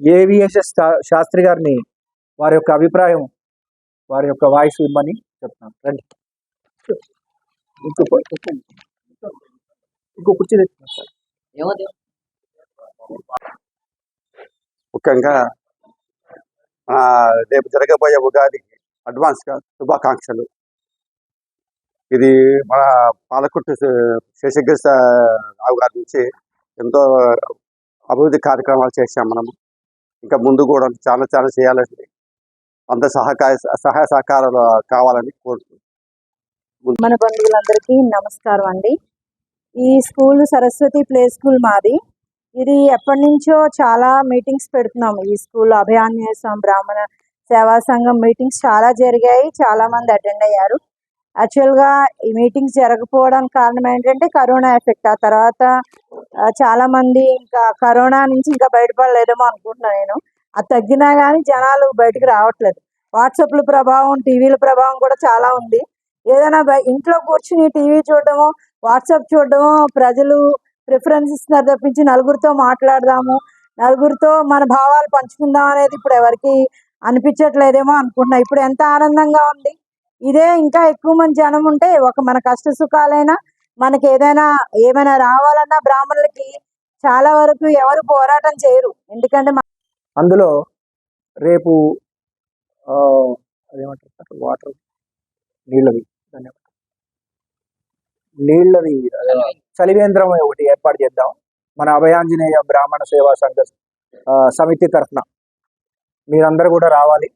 ఏవిఎస్ఎస్ శాస్త్రి గారిని వారి యొక్క అభిప్రాయం వారి యొక్క వాయిస్ ఇమ్మని చెప్తున్నాను. రండి. ఇంకో కుర్చీ ముఖ్యంగా ఆ, రేపు జరగబోయే ఉగాదికి అడ్వాన్స్గా శుభాకాంక్షలు. ఇది మన పాలకుట్టు శేషగిరి రావు గారి నుంచి ఎంతో అభివృద్ధి కార్యక్రమాలు చేశాం మనము. ఇంకా ముందు కూడా చాలా చాలా చేయాలండి. అంత సహకార సహాయ సహకారాలు కావాలని కోరుతున్నాను మన బంధువులందరికీ నమస్కారం అండి. ఈ స్కూల్ సరస్వతి ప్లే స్కూల్ మాది. ఇది ఎప్పటి నుంచో చాలా మీటింగ్స్ పెడుతున్నాం. ఈ స్కూల్ అభయాన్యాసం బ్రాహ్మణ సేవా సంఘం మీటింగ్స్ చాలా జరిగాయి. చాలా మంది అటెండ్ అయ్యారు. యాక్చువల్గా ఈ మీటింగ్స్ జరగకపోవడానికి కారణం ఏంటంటే కరోనా ఎఫెక్ట్. ఆ తర్వాత చాలా మంది ఇంకా కరోనా నుంచి ఇంకా బయటపడలేదేమో అనుకుంటున్నాను నేను. అది తగ్గినా కానీ జనాలు బయటకు రావట్లేదు. వాట్సాప్ల ప్రభావం టీవీల ప్రభావం కూడా చాలా ఉంది. ఏదైనా ఇంట్లో కూర్చుని టీవీ చూడడము వాట్సాప్ చూడడము ప్రజలు ప్రిఫరెన్స్ ఇస్తున్నారు తప్పించి నలుగురితో మాట్లాడదాము నలుగురితో మన భావాలు పంచుకుందాం అనేది ఇప్పుడు ఎవరికి అనిపించట్లేదేమో అనుకుంటున్నా. ఇప్పుడు ఎంత ఆనందంగా ఉంది. ఇదే ఇంకా ఎక్కువ మంది జనం ఉంటే ఒక మన కష్ట సుఖాలైనా మనకి ఏదైనా ఏమైనా రావాలన్నా బ్రాహ్మణులకి చాలా వరకు ఎవరు పోరాటం చేయరు. ఎందుకంటే అందులో రేపు అదేమంటారు వాటర్ నీళ్ళవి నీళ్ళవి నీళ్ళది చలివేంద్రం ఒకటి ఏర్పాటు చేద్దాం. మన అభయాంజనేయ బ్రాహ్మణ సేవా సంఘ సమితి తరఫున. మీరందరూ కూడా రావాలి.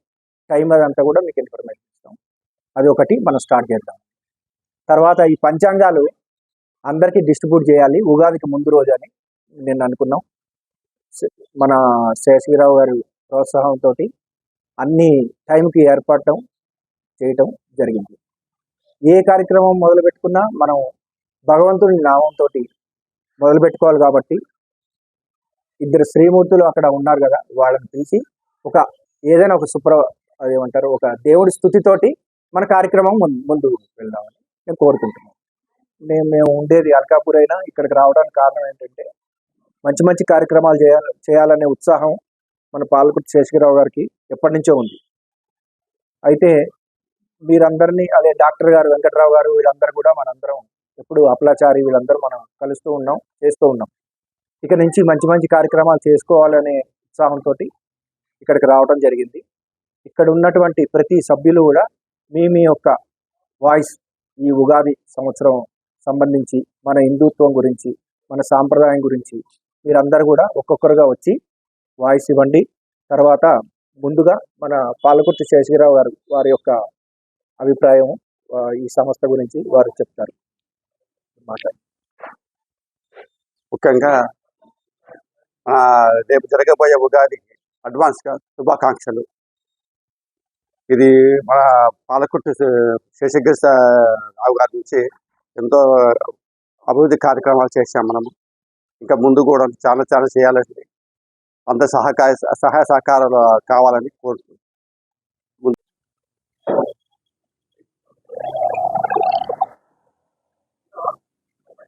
టైం అదంతా కూడా మీకు ఇన్ఫర్మేషన్ అది ఒకటి మనం స్టార్ట్ చేద్దాం. తర్వాత ఈ పంచాంగాలు అందరికీ డిస్ట్రిబ్యూట్ చేయాలి. ఉగాదికి ముందు రోజు అని నేను అనుకున్నాం. మన శేషగిరావు గారి ప్రోత్సాహంతో అన్ని టైంకి ఏర్పడటం చేయటం జరిగింది. ఏ కార్యక్రమం మొదలు పెట్టుకున్నా మనం భగవంతుని నామంతో మొదలు పెట్టుకోవాలి కాబట్టి ఇద్దరు శ్రీమూర్తులు అక్కడ ఉన్నారు కదా వాళ్ళని పిలిచి ఒక ఏదైనా ఒక సుప్ర అదేమంటారు ఒక దేవుడి స్థుతితోటి మన కార్యక్రమం ముందు వెళ్దామని నేను కోరుకుంటున్నాను. మేము మేము ఉండేది అల్కాపూర్ అయినా ఇక్కడికి రావడానికి కారణం ఏంటంటే మంచి మంచి కార్యక్రమాలు చేయాలి చేయాలనే ఉత్సాహం మన పాలకుర్తి శేషగిరావు గారికి ఎప్పటి నుంచో ఉంది. అయితే వీరందరినీ అదే డాక్టర్ గారు వెంకట్రావు గారు వీళ్ళందరూ కూడా మనందరం ఎప్పుడు అప్లాచారి వీళ్ళందరూ మనం కలుస్తూ ఉన్నాం చేస్తూ ఉన్నాం. ఇక నుంచి మంచి మంచి కార్యక్రమాలు చేసుకోవాలనే ఉత్సాహంతో ఇక్కడికి రావడం జరిగింది. ఇక్కడ ఉన్నటువంటి ప్రతి సభ్యులు కూడా మీ మీ యొక్క వాయిస్ ఈ ఉగాది సంవత్సరం సంబంధించి మన హిందుత్వం గురించి మన సాంప్రదాయం గురించి మీరందరూ కూడా ఒక్కొక్కరుగా వచ్చి వాయిస్ ఇవ్వండి. తర్వాత ముందుగా మన పాలకుర్తి శేషగిరావు గారు వారి యొక్క అభిప్రాయం ఈ సంస్థ గురించి వారు చెప్తారు. మాట్లాడండి ముఖ్యంగా రేపు జరగబోయే ఉగాది అడ్వాన్స్గా శుభాకాంక్షలు. ఇది మన పాలకుట్టు శేషగిరి రావు గారి నుంచి ఎంతో అభివృద్ధి కార్యక్రమాలు చేసాం మనము. ఇంకా ముందు కూడా చాలా చాలా చేయాలని అంత సహకార సహాయ సహకారాలు కావాలని కోరుతున్నాం